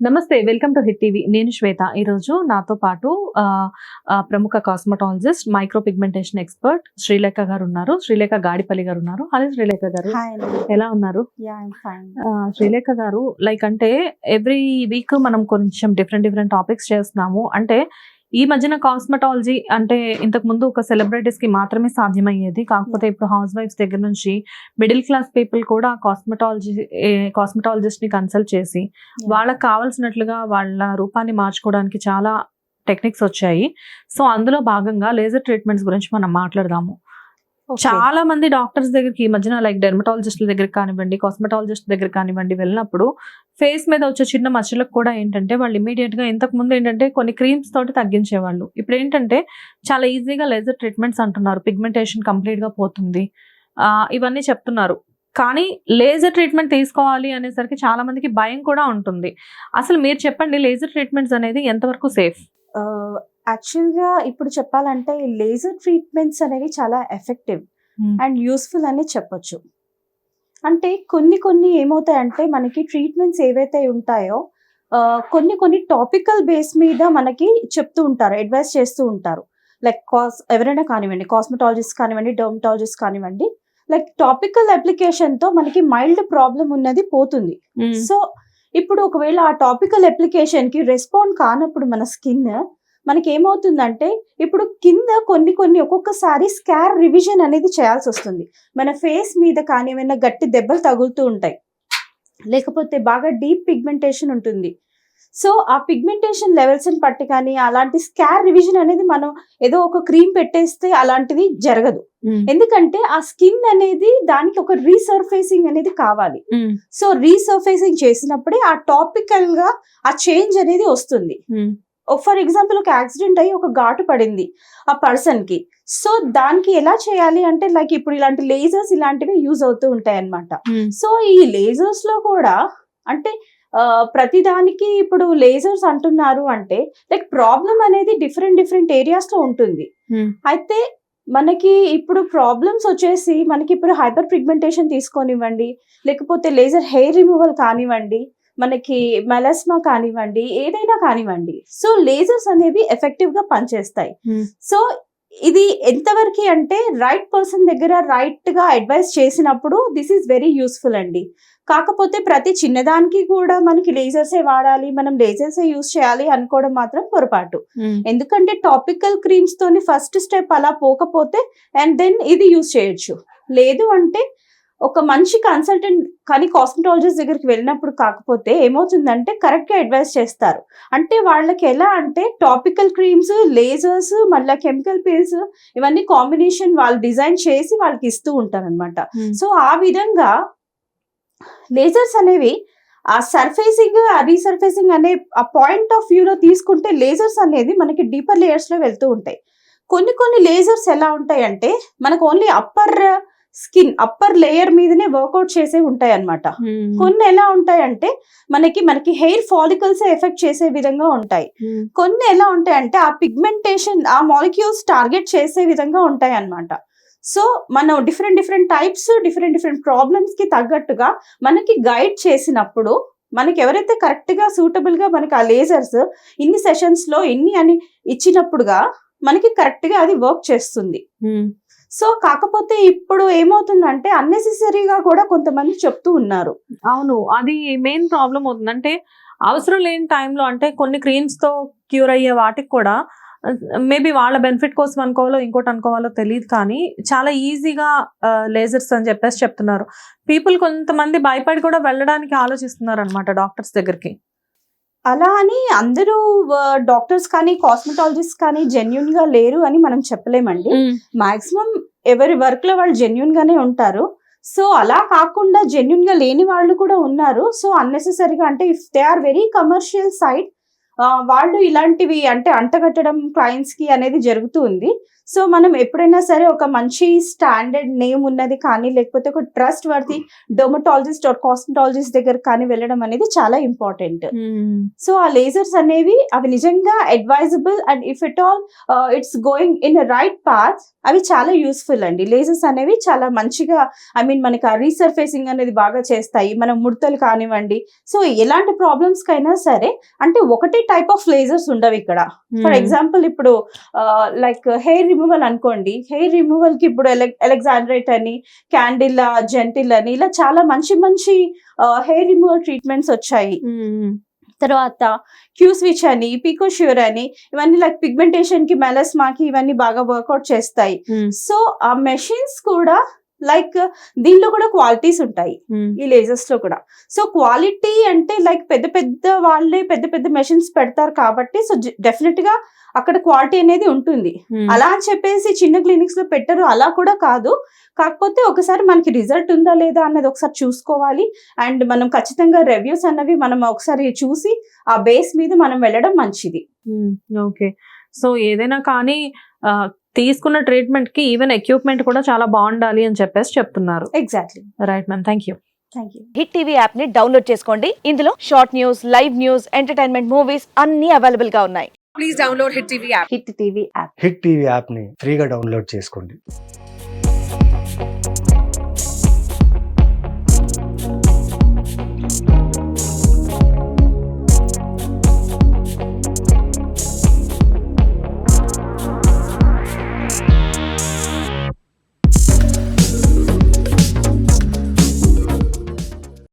నమస్తే welcome to hit TV. నేను శ్వేత. ఈరోజు నాతో పాటు ప్రముఖ cosmetologist micro pigmentation expert Srilekha గారు ఉన్నారు శ్రీలేఖ గాడిపల్లి గారు ఉన్నారు హలో శ్రీలేఖ గారు. ఎలా ఉన్నారు? శ్రీలేఖ గారు లైక్ అంటే ఎవ్రీ వీక్ మనం కొంచెం డిఫరెంట్ డిఫరెంట్ టాపిక్స్ చేస్తున్నాము. అంటే ఈ మధ్యన కాస్మెటాలజీ అంటే ఇంతకు ముందు ఒక సెలబ్రిటీస్కి మాత్రమే సాధ్యమయ్యేది. కాకపోతే ఇప్పుడు హౌస్ వైఫ్స్ దగ్గర నుంచి మిడిల్ క్లాస్ పీపుల్ కూడా కాస్మెటాలజీ కాస్మెటాలజిస్ట్ని కన్సల్ట్ చేసి వాళ్ళకి కావాల్సినట్లుగా వాళ్ళ రూపాన్ని మార్చుకోవడానికి చాలా టెక్నిక్స్ వచ్చాయి. సో అందులో భాగంగా లేజర్ ట్రీట్మెంట్స్ గురించి మనం మాట్లాడదాము. చాలా మంది డాక్టర్స్ దగ్గరికి ఈ మధ్యన లైక్ డెర్మటాలజిస్ట్ల దగ్గర కానివ్వండి కాస్మెటాలజిస్ట్ దగ్గర కానివ్వండి వెళ్ళినప్పుడు ఫేస్ మీద వచ్చే చిన్న మచ్చలకు కూడా ఏంటంటే వాళ్ళు ఇమీడియట్గా ఇంతకు ముందు ఏంటంటే కొన్ని క్రీమ్స్ తోటి తగ్గించేవాళ్ళు. ఇప్పుడు ఏంటంటే చాలా ఈజీగా లేజర్ ట్రీట్మెంట్స్ అంటున్నారు. పిగ్మెంటేషన్ కంప్లీట్గా పోతుంది ఇవన్నీ చెప్తున్నారు. కానీ లేజర్ ట్రీట్మెంట్ తీసుకోవాలి అనేసరికి చాలా మందికి భయం కూడా ఉంటుంది. అసలు మీరు చెప్పండి లేజర్ ట్రీట్మెంట్స్ అనేది ఎంతవరకు సేఫ్ యాక్చువల్గా ఇప్పుడు చెప్పాలంటే లేజర్ ట్రీట్మెంట్స్ అనేవి చాలా ఎఫెక్టివ్ అండ్ యూస్ఫుల్ అని చెప్పొచ్చు. అంటే కొన్ని కొన్ని ఏమవుతాయంటే మనకి ట్రీట్మెంట్స్ ఏవైతే ఉంటాయో కొన్ని కొన్ని టాపికల్ బేస్ మీద మనకి చెప్తూ ఉంటారు అడ్వైస్ చేస్తూ ఉంటారు. లైక్ కాస్ ఎవరైనా కానివ్వండి కాస్మెటాలజిస్ట్ కానివ్వండి డర్మటాలజిస్ట్ కానివ్వండి లైక్ టాపికల్ అప్లికేషన్తో మనకి మైల్డ్ ప్రాబ్లం ఉన్నది పోతుంది. సో ఇప్పుడు ఒకవేళ ఆ టాపికల్ అప్లికేషన్కి రెస్పాండ్ కానప్పుడు మన స్కిన్ మనకి ఏమవుతుందంటే ఇప్పుడు కింద కొన్ని కొన్ని ఒక్కొక్కసారి స్కార్ రివిజన్ అనేది చేయాల్సి వస్తుంది. మన ఫేస్ మీద కానీ ఏమైనా గట్టి దెబ్బలు తగులుతూ ఉంటాయి. లేకపోతే బాగా డీప్ పిగ్మెంటేషన్ ఉంటుంది. సో ఆ పిగ్మెంటేషన్ లెవెల్స్ని బట్టి కానీ అలాంటి స్కార్ రివిజన్ అనేది మనం ఏదో ఒక క్రీమ్ పెట్టేస్తే అలాంటిది జరగదు. ఎందుకంటే ఆ స్కిన్ అనేది దానికి ఒక రీసర్ఫేసింగ్ అనేది కావాలి. సో రీసర్ఫేసింగ్ చేసినప్పుడే ఆ టాపికల్గా ఆ చేంజ్ అనేది వస్తుంది. ఫర్ ఎగ్జాంపుల్ ఒక యాక్సిడెంట్ అయ్యి ఒక ఘాటు పడింది ఆ పర్సన్కి. సో దానికి ఎలా చేయాలి అంటే లైక్ ఇప్పుడు ఇలాంటి లేజర్స్ ఇలాంటివి యూజ్ అవుతూ ఉంటాయి అన్నమాట సో ఈ లేజర్స్లో కూడా అంటే ప్రతిదానికి ఇప్పుడు లేజర్స్ అంటున్నారు అంటే లైక్ ప్రాబ్లం అనేది డిఫరెంట్ డిఫరెంట్ ఏరియాస్లో ఉంటుంది. అయితే మనకి ఇప్పుడు ప్రాబ్లమ్స్ వచ్చేసి మనకి ఇప్పుడు హైపర్ పిగ్మెంటేషన్ తీసుకోనివ్వండి లేకపోతే లేజర్ హెయిర్ రిమూవల్ కానివ్వండి మనకి మెలస్మా కానివ్వండి ఏదైనా కానివ్వండి. సో లేజర్స్ అనేవి ఎఫెక్టివ్గా పనిచేస్తాయి. సో ఇది ఎంతవరకు అంటే రైట్ పర్సన్ దగ్గర రైట్గా అడ్వైస్ చేసినప్పుడు దిస్ ఈస్ వెరీ యూస్ఫుల్ అండి. కాకపోతే ప్రతి చిన్నదానికి కూడా మనకి లేజర్సే వాడాలి మనం లేజర్సే యూస్ చేయాలి అనుకోవడం మాత్రం పొరపాటు. ఎందుకంటే టాపికల్ క్రీమ్స్ తోని ఫస్ట్ స్టెప్ అలా పోకపోతే అండ్ దెన్ ఇది యూస్ చేయొచ్చు. లేదు అంటే ఒక మంచి కన్సల్టెంట్ కానీ కాస్మెటాలజిస్ట్ దగ్గరికి వెళ్ళినప్పుడు కాకపోతే ఏమవుతుందంటే కరెక్ట్గా అడ్వైస్ చేస్తారు. అంటే వాళ్ళకి ఎలా అంటే టాపికల్ క్రీమ్స్ లేజర్స్ మళ్ళీ కెమికల్ పిల్స్ ఇవన్నీ కాంబినేషన్ వాళ్ళు డిజైన్ చేసి వాళ్ళకి ఇస్తూ ఉంటారు అనమాట సో ఆ విధంగా లేజర్స్ అనేవి ఆ సర్ఫేసింగ్ ఆ రీసర్ఫేసింగ్ అనే ఆ పాయింట్ ఆఫ్ వ్యూలో తీసుకుంటే లేజర్స్ అనేది మనకి డీపర్ లేయర్స్లో వెళ్తూ ఉంటాయి. కొన్ని కొన్ని లేజర్స్ ఎలా ఉంటాయి అంటే మనకు only upper skin upper layer మీదనే వర్కౌట్ చేసే ఉంటాయి అన్నమాట కొన్ని ఎలా ఉంటాయంటే మనకి మనకి హెయిర్ ఫాలికల్స్ ఎఫెక్ట్ చేసే విధంగా ఉంటాయి. కొన్ని ఎలా ఉంటాయంటే ఆ పిగ్మెంటేషన్ ఆ మాలిక్యూల్స్ టార్గెట్ చేసే విధంగా ఉంటాయి అన్నమాట సో మనం different different types different different ప్రాబ్లమ్స్కి తగ్గట్టుగా మనకి గైడ్ చేసినప్పుడు మనకి ఎవరైతే కరెక్ట్గా సూటబుల్గా మనకి ఆ లేజర్స్ ఇన్ని సెషన్స్లో ఇన్ని అని ఇచ్చినప్పుడుగా మనకి కరెక్ట్గా అది వర్క్ చేస్తుంది. సో కాకపోతే ఇప్పుడు ఏమవుతుందంటే అన్నెసెసరీగా కూడా కొంతమంది చెప్తూ ఉన్నారు. అవును అది మెయిన్ ప్రాబ్లం అవుతుంది. అంటే అవసరం లేని టైంలో అంటే కొన్ని క్రీమ్స్తో క్యూర్ అయ్యే వాటికి కూడా మేబీ వాళ్ళ బెనిఫిట్ కోసం అనుకోవాలో ఇంకోటి అనుకోవాలో తెలియదు కానీ చాలా ఈజీగా లేజర్స్ అని చెప్పేసి చెప్తున్నారు. పీపుల్ కొంతమంది భయపడి కూడా వెళ్ళడానికి ఆలోచిస్తున్నారు అనమాట డాక్టర్స్ దగ్గరికి. అలా అని అందరూ డాక్టర్స్ కానీ కాస్మెటాలజిస్ట్ కానీ జెన్యున్గా లేరు అని మనం చెప్పలేమండి. మాక్సిమం ఎవరి వర్క్లో వాళ్ళు జెన్యున్ గానే ఉంటారు. సో అలా కాకుండా జెన్యున్గా లేని వాళ్ళు కూడా ఉన్నారు. సో అన్నెసెసరీగా అంటే if they are very commercial side వాళ్ళు ఇలాంటివి అంటే అంటగట్టడం క్లయింట్స్కి అనేది జరుగుతూ ఉంది. సో మనం ఎప్పుడైనా సరే ఒక మంచి స్టాండర్డ్ నేమ్ ఉన్నది కానీ లేకపోతే ఒక trustworthy dermatologist or cosmetologist దగ్గర కానీ వెళ్ళడం అనేది చాలా ఇంపార్టెంట్ సో ఆ లేజర్స్ అనేవి అవి నిజంగా advisable and if it all it's going in right path అవి చాలా యూస్ఫుల్ అండి. లేజర్స్ అనేవి చాలా మంచిగా ఐ మీన్ మనకి ఆ రీసర్ఫేసింగ్ అనేది బాగా చేస్తాయి. మన ముడతలు కానివ్వండి. సో ఎలాంటి ప్రాబ్లమ్స్ కైనా సరే అంటే ఒకటే టైప్ ఆఫ్ లేజర్స్ ఉండవు ఇక్కడ. ఫర్ ఎగ్జాంపుల్ ఇప్పుడు లైక్ హెయిర్ రిమూవల్ అనుకోండి హెయిర్ రిమూవల్కి ఇప్పుడు ఎలెగ్జాండ్రేట్ అని క్యాండిల్ జెంటిల్ అని ఇలా చాలా మంచి మంచి హెయిర్ రిమూవల్ ట్రీట్మెంట్స్ వచ్చాయి. తర్వాత క్యూ స్విచ్ అని పీకో ష్యూర్ అని ఇవన్నీ లైక్ పిగ్మెంటేషన్కి మెలస్మాకి ఇవన్నీ బాగా వర్కౌట్ చేస్తాయి. సో ఆ మెషిన్స్ కూడా లైక్ దీనిలో కూడా క్వాలిటీస్ ఉంటాయి. ఈ లేజర్స్లో కూడా. సో క్వాలిటీ అంటే లైక్ పెద్ద పెద్ద వాళ్ళే పెద్ద పెద్ద మెషిన్స్ పెడతారు కాబట్టి సో డెఫినెట్గా అక్కడ క్వాలిటీ అనేది ఉంటుంది. అలా అని చెప్పేసి చిన్న క్లినిక్స్లో పెట్టరు అలా కూడా కాదు. కాకపోతే ఒకసారి మనకి రిజల్ట్ ఉందా లేదా అన్నది ఒకసారి చూసుకోవాలి. అండ్ మనం ఖచ్చితంగా రివ్యూస్ అన్నవి మనం ఒకసారి చూసి ఆ బేస్ మీద మనం వెళ్ళడం మంచిది. ఓకే సో ఏదైనా కానీ తీసుకున్న ట్రీట్మెంట్కి ఈవెన్ ఎక్విప్మెంట్ కూడా చాలా బాగుండాలి అని చెప్పేసి చెప్తున్నారు. Exactly right ma'am thank you Hit TV యాప్ని డౌన్లోడ్ చేసుకోండి. ఇందులో short news live news entertainment movies అన్ని అవైలబుల్గా ఉన్నాయి. Please download Hit TV app. Hit TV app Hit TV యాప్ని ఫ్రీగా డౌన్లోడ్ చేసుకోండి.